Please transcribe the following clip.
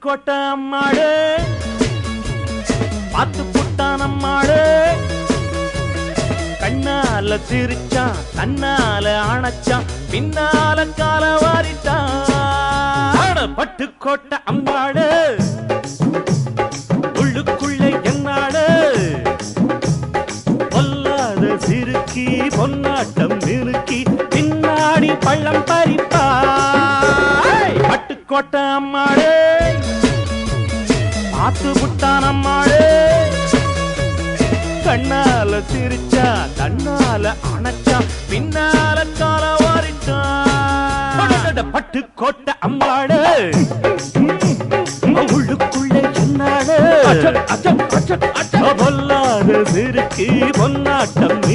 பட்டுக்கோட்டை அம்மாடு பார்த்து புட்டான் அம்மாடு கண்ணால சிரிச்சான் தன்னால அணைச்சான் பின்னால கால வாரிட்டான். பட்டுக்கோட்டை அம்மாடு உள்ளுக்குள்ளே என்னாடு பொல்லாத சிறுக்கி பொன்னாட்டம் நிறுக்கி பின்னாடி பள்ளம் பறிப்பா. பட்டுக்கோட்டை அம்மாடே பார்த்து புட்டான் அம்மாடு கண்ணால சிரிச்சா தன்னால அணைச்சா பின்னால கால வாரிட்டான் பட்டு கோட்டை அம்மாடு உள்ளுக்குள்ள என்னாடு பொல்லாத சிறுக்கு பொன்னாட்டம்